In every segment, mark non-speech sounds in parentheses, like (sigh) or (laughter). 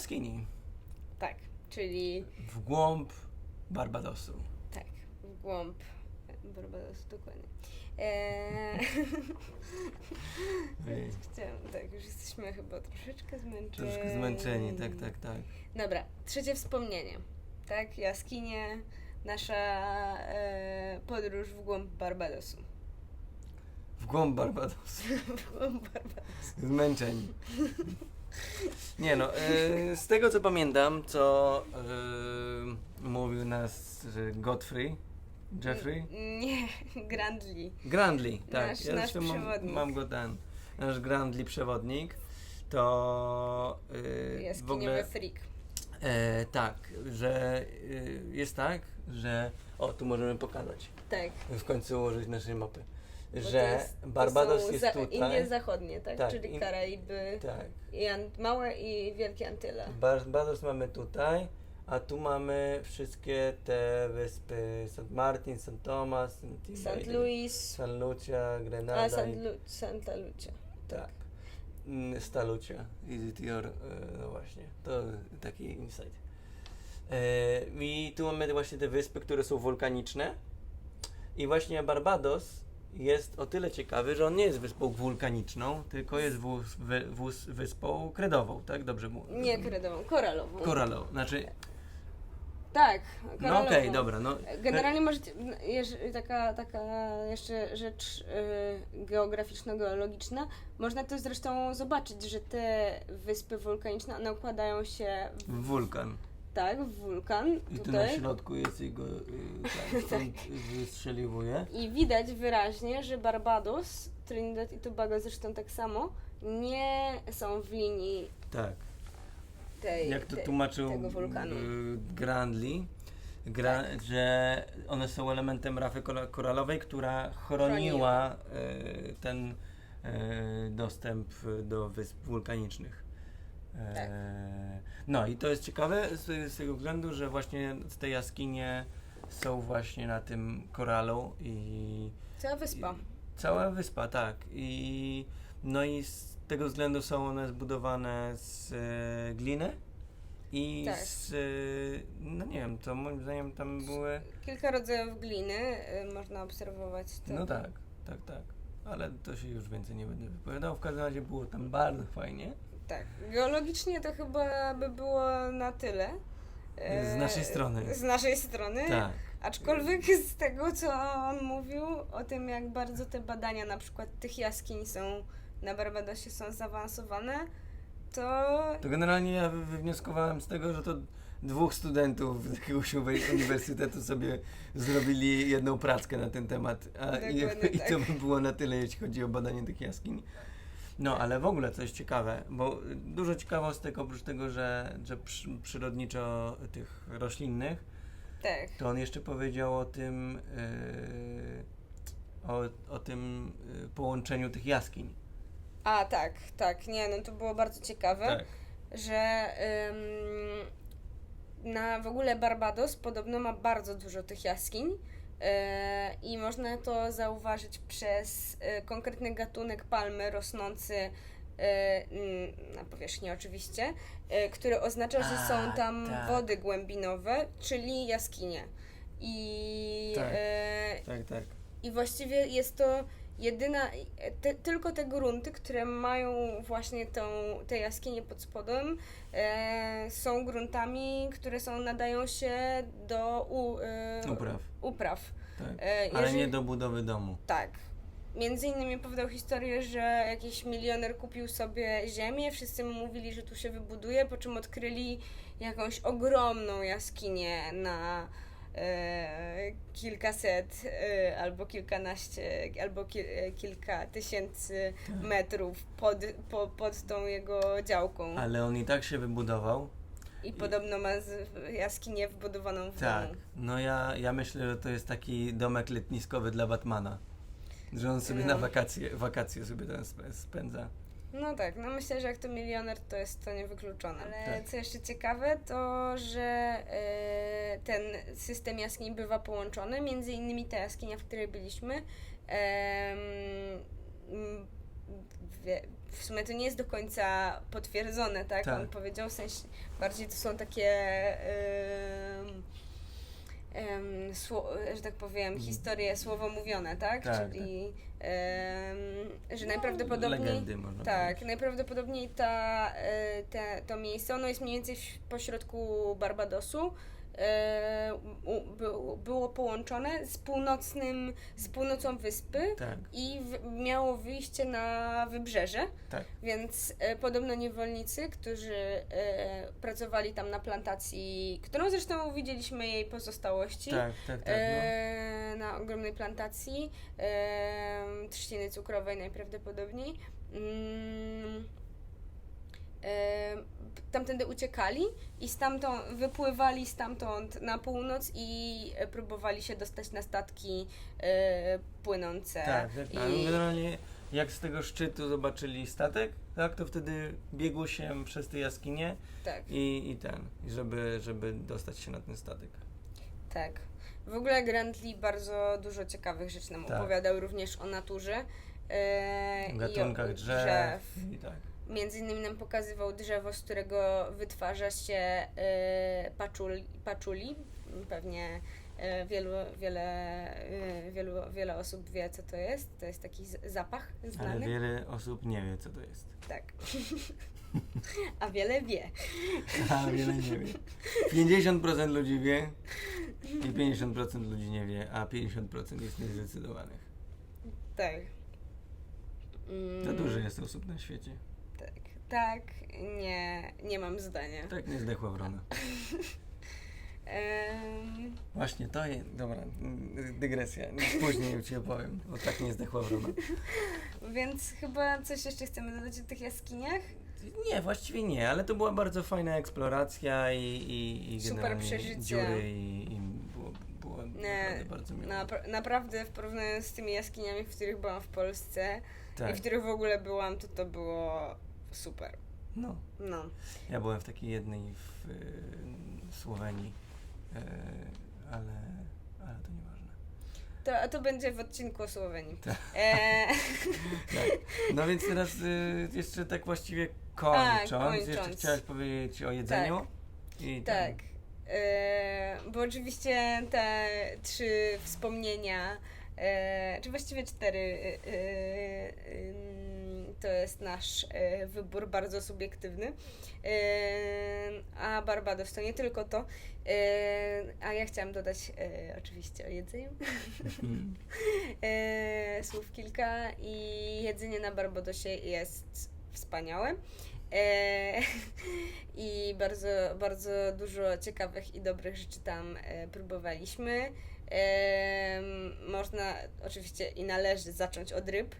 jaskini. Tak, czyli W głąb Barbadosu. tak, w głąb Barbadosu, dokładnie. (laughs) Eee, chciałam, tak, już jesteśmy chyba troszeczkę zmęczeni. Troszkę zmęczeni, tak, tak, tak. Dobra, trzecie wspomnienie. Tak, jaskinie, nasza e, podróż w głąb Barbadosu. W głąb Barbadosu. (laughs) w głąb Barbadosu. Zmęczeni. Nie no, e, z tego co pamiętam, co e, mówił nas Godfrey, Jeffrey, Nie, Grandly. Grandly, tak. Nasz- ja nasz zresztą mam, przewodnik. mam go ten, nasz Grandly przewodnik, to e, w Jaskiniowy ogóle freak. e, tak, że e, jest tak, że o tu możemy pokazać, Tak. w końcu ułożyć naszej mapy, że jest- Barbados jest za, tutaj. Indie zachodnie, tak? Tak, Czyli in- Karaiby, Tak. i Ant- małe i wielkie Antyle. Barbados mamy tutaj, a tu mamy wszystkie te wyspy St. Martin, St. Thomas, St. Louis, St. Lucia, Grenada a St. Lu- Santa Lucia. tak. Mm, Sta Lucia, Is it your, e, no właśnie, to taki insight. E, I tu mamy właśnie te wyspy, które są wulkaniczne i właśnie Barbados jest o tyle ciekawy, że on nie jest wyspą wulkaniczną, tylko jest wóz, wy, wóz, wyspą kredową, tak? Dobrze mówię? Nie kredową, koralową. Koralową, znaczy, tak, no koralową. okej, dobra, no. Generalnie możecie, taka, taka jeszcze rzecz y, geograficzno-geologiczna, można to zresztą zobaczyć, że te wyspy wulkaniczne, one układają się w, Wulkan. Tak, wulkan I tu na tutaj środku jest jego, y, tak, stąd (laughs) wystrzeliwuje. i widać wyraźnie, że Barbados, Trinidad i Tobago zresztą tak samo, nie są w linii Tak. tej, Jak to tej tłumaczył tego wulkanu. y, Grandly, gra, Tak. że one są elementem rafy kora- koralowej, która chroniła y, ten y, dostęp do wysp wulkanicznych. E, Tak. No i to jest ciekawe z, z tego względu, że właśnie te jaskinie są właśnie na tym koralu i Cała wyspa. Cała wyspa, tak. I no i z tego względu są one zbudowane z e, gliny i Tak. z, e, no nie wiem, to moim zdaniem tam były, Kilka rodzajów gliny y, można obserwować. To. no tak, tak, tak. Ale to się już więcej nie będę wypowiadał. W każdym razie było tam bardzo fajnie. Tak, geologicznie to chyba by było na tyle. E, Z naszej strony. Z naszej strony. Tak. Aczkolwiek z tego, co on mówił o tym, jak bardzo te badania na przykład tych jaskiń są na Barbadosie są zaawansowane, to To generalnie ja wy- wywnioskowałem z tego, że to dwóch studentów z jakiegoś uniwersytetu sobie zrobili jedną prackę na ten temat. A, i, Dokładnie I to tak. by było na tyle, jeśli chodzi o badanie tych jaskiń. No, ale w ogóle coś ciekawe, bo dużo ciekawostek oprócz tego, że, że przy, przyrodniczo tych roślinnych, tak. to on jeszcze powiedział o tym, yy, o, o tym yy, połączeniu tych jaskiń. A tak, tak, nie, no to było bardzo ciekawe. Tak. że ym, na w ogóle Barbados podobno ma bardzo dużo tych jaskiń. E, I można to zauważyć przez e, konkretny gatunek palmy rosnący e, na powierzchni oczywiście, który oznacza, że A, są tam tak. wody głębinowe, czyli jaskinie. I, Tak. Tak, tak. i właściwie jest to jedyna, te, tylko te grunty, które mają właśnie tą, te jaskinie pod spodem, e, są gruntami, które są, nadają się do u, e, Upraw. upraw. Tak. E, Ale jeżeli- nie do budowy domu. Tak. Między innymi opowiadał historię, że jakiś milioner kupił sobie ziemię, wszyscy mu mówili, że tu się wybuduje, po czym odkryli jakąś ogromną jaskinię na kilkaset e, albo kilkanaście, albo ki, e, kilka tysięcy Tak. metrów pod, po, pod tą jego działką. Ale on i tak się wybudował. I podobno ma z, jaskinię wbudowaną w Tak. domu. No ja, ja myślę, że to jest taki domek letniskowy dla Batmana. Że on sobie No. na wakacje, wakacje sobie tam sp- spędza. No tak, no myślę, że jak to milioner, to jest to niewykluczone. Ale Tak. co jeszcze ciekawe, to że e, ten system jaskiń bywa połączony, między innymi ta jaskinia, w której byliśmy, w sumie to nie jest do końca potwierdzone, tak? Tak. On powiedział, w sensie bardziej to są takie sło, że tak powiem, historie słowo mówione, tak? Tak, Czyli em, że najprawdopodobniej Legendy można tak, powiedzieć. najprawdopodobniej ta, e, te, to miejsce, ono jest mniej więcej w pośrodku Barbadosu. E, było połączone z północnym, z północą wyspy Tak, i w, miało wyjście na wybrzeże, tak. więc e, podobno niewolnicy, którzy e, pracowali tam na plantacji, którą zresztą widzieliśmy jej pozostałości, Tak, tak, tak. No. e, na ogromnej plantacji e, trzciny cukrowej najprawdopodobniej. Mm, tamtędy uciekali i stamtąd wypływali stamtąd na północ i próbowali się dostać na statki e, płynące. Tak, tak. I, generalnie jak z tego szczytu zobaczyli statek, tak, to wtedy biegło się przez te jaskinie tak, i, i ten, żeby, żeby dostać się na ten statek. tak. W ogóle Grant Lee bardzo dużo ciekawych rzeczy nam Tak. opowiadał również o naturze. I gatunkach o, drzew i tak. Między innymi nam pokazywał drzewo, z którego wytwarza się e, paczuli, paczuli. Pewnie e, wielu, wiele, e, wielu, wiele osób wie, co to jest. To jest taki z- zapach Ale znany. wiele osób nie wie, co to jest. Tak. (laughs) A wiele wie. A wiele nie wie. 50% ludzi wie i 50% ludzi nie wie, a 50% jest niezdecydowanych. Tak. Mm, To dużo jest osób na świecie. Tak, nie, nie mam zdania. Tak nie zdechła wrona. Em, Właśnie, to jest, dobra, dygresja, później ci opowiem, bo tak nie zdechła wrona. więc chyba coś jeszcze chcemy dodać o tych jaskiniach? Nie, właściwie nie, ale to była bardzo fajna eksploracja i, i, i Super generalnie przeżycie. dziury i, i było, było naprawdę bardzo miło. Napra- naprawdę w porównaniu z tymi jaskiniami, w których byłam w Polsce i tak, w których w ogóle byłam, to to było super. no. No, Ja byłem w takiej jednej w y, Słowenii, y, ale, ale to nieważne. to, a to będzie w odcinku o Słowenii. Tak. E, (laughs) Tak. No więc teraz y, jeszcze tak właściwie kończąc, A, jeszcze kończąc. chciałaś powiedzieć o jedzeniu? I tak. E, bo oczywiście te trzy wspomnienia, e, czy właściwie cztery, e, e, to jest nasz e, wybór bardzo subiektywny. E, a Barbados to nie tylko to. E, a ja chciałam dodać oczywiście o jedzeniu. (laughs) Słów kilka i jedzenie na Barbadosie jest wspaniałe. E, (laughs) I bardzo, bardzo dużo ciekawych i dobrych rzeczy tam e, próbowaliśmy. E, można oczywiście i należy zacząć od ryb,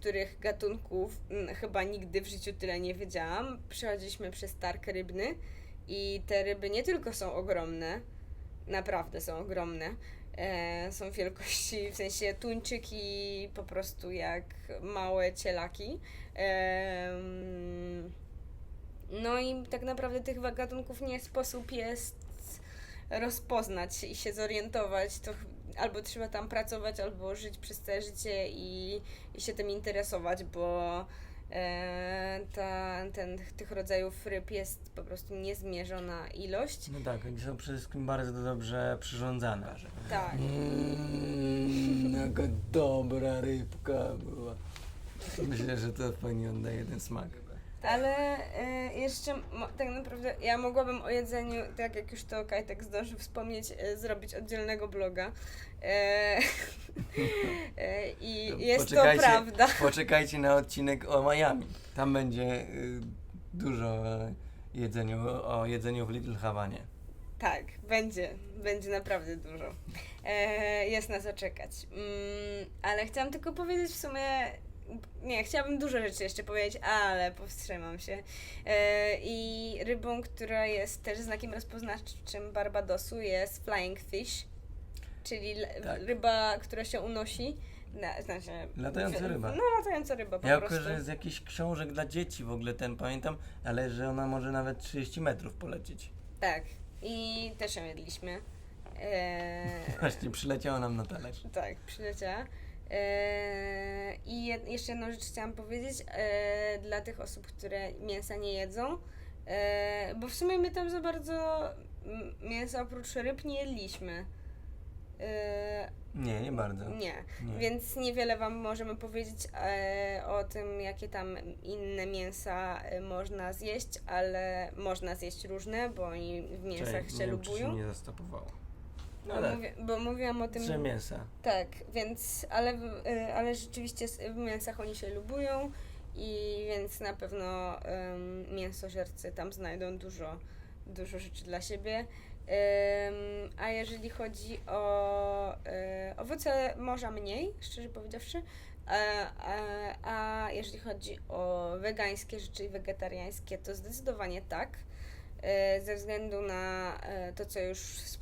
których gatunków mm, chyba nigdy w życiu tyle nie wiedziałam. Przechodziliśmy przez targ rybny i te ryby nie tylko są ogromne, naprawdę są ogromne. E, są wielkości, w sensie tuńczyki po prostu jak małe cielaki. Em, no i tak naprawdę tych gatunków nie sposób jest rozpoznać i się zorientować. To albo trzeba tam pracować, albo żyć przez całe życie i, i się tym interesować, bo e, ta, ten, tych rodzajów ryb jest po prostu niezmierzona ilość. No tak, oni są przede wszystkim bardzo dobrze przyrządzane. Tak. Mmm, jaka dobra rybka była. Myślę, że to fajnie oddaje ten smak. Ale e, jeszcze tak naprawdę ja mogłabym o jedzeniu, tak jak już to Kajtek zdążył wspomnieć, e, zrobić oddzielnego bloga. E, (laughs) I To jest to prawda. Poczekajcie na odcinek o Miami. Tam będzie y, dużo jedzeniu, o jedzeniu w Little Havanie. Tak, będzie, będzie naprawdę dużo. E, jest na co czekać. Mm, ale chciałam tylko powiedzieć w sumie. Nie, chciałabym dużo rzeczy jeszcze powiedzieć, ale powstrzymam się. E, I rybą, która jest też znakiem rozpoznawczym Barbadosu jest flying fish, czyli Tak. ryba, która się unosi. Na, znaczy, Latająca ryba. No, latająca ryba po Ja prostu. kojarzę z jakichś książek dla dzieci w ogóle ten pamiętam, ale że ona może nawet 30 metrów polecieć. Tak, i też ją jedliśmy. E, (laughs) Właśnie przyleciała nam na talerz. Tak, przyleciała. E, I jeszcze jedną rzecz chciałam powiedzieć e, dla tych osób, które mięsa nie jedzą, e, bo w sumie my tam za bardzo mięsa oprócz ryb nie jedliśmy. Nie, nie bardzo. nie. Nie. Więc niewiele Wam możemy powiedzieć e, o tym, jakie tam inne mięsa można zjeść, ale można zjeść różne, bo oni w mięsach Czekaj, się nie wiem, czy lubują. się nie zastopowało. No bo, tak, mówię, bo mówiłam o tym. że mięsa. Tak, więc, ale, y, ale rzeczywiście w mięsach oni się lubują i więc na pewno ym, mięsożercy tam znajdą dużo, dużo rzeczy dla siebie. Ym, a jeżeli chodzi o y, owoce morza mniej, szczerze powiedziawszy, a, a, a jeżeli chodzi o wegańskie rzeczy i wegetariańskie, to zdecydowanie tak. E, Ze względu na e, to, co już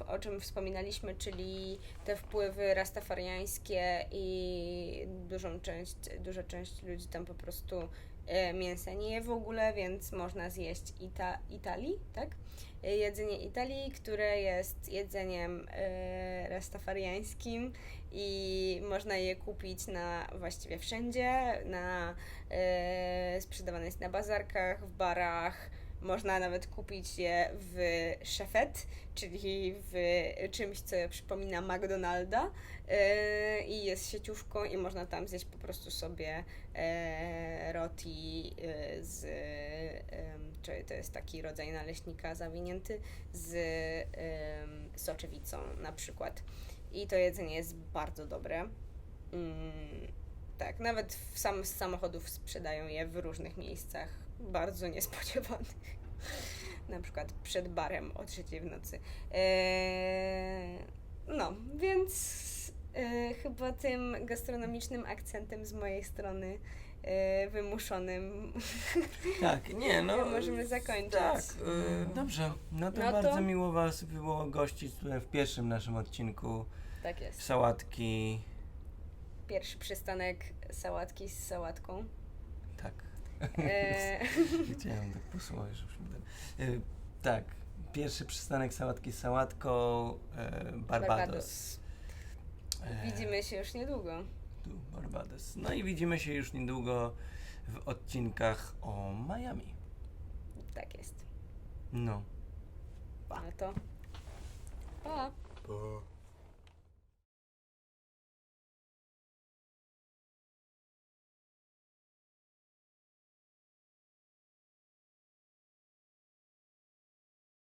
o czym wspominaliśmy, czyli te wpływy rastafariańskie i dużą część, duża część ludzi tam po prostu e, mięsa nie je w ogóle, więc można zjeść Ita- Italii, tak? Jedzenie Italii, które jest jedzeniem rastafariańskim i można je kupić na właściwie wszędzie, na, sprzedawane jest na bazarkach, w barach, można nawet kupić je w szefet, czyli w czymś, co przypomina McDonalda e, i jest sieciówką i można tam zjeść po prostu sobie e, roti e, z, em, czy to jest taki rodzaj naleśnika zawinięty z soczewicą na przykład. I to jedzenie jest bardzo dobre. Mm, tak, nawet w sam, z samochodów sprzedają je w różnych miejscach, bardzo niespodziewanych. (laughs) Na przykład przed barem o trzeciej w nocy. Eee, no, więc e, chyba tym gastronomicznym akcentem z mojej strony e, wymuszonym (laughs) Tak, nie, no. Możemy zakończyć. Tak, y, dobrze. No to No to- bardzo miło Was było gościć tutaj w pierwszym naszym odcinku tak jest. sałatki. Pierwszy przystanek sałatki z sałatką. Tak. E, (laughs) Chciałem tak posłuchać, żebyśmy ten. Y, tak. Pierwszy przystanek sałatki z sałatką e, Barbados. Barbados. Widzimy się już niedługo. Tu Barbados. No i widzimy się już niedługo w odcinkach o Miami. Tak jest. No. No to. Pa. Pa.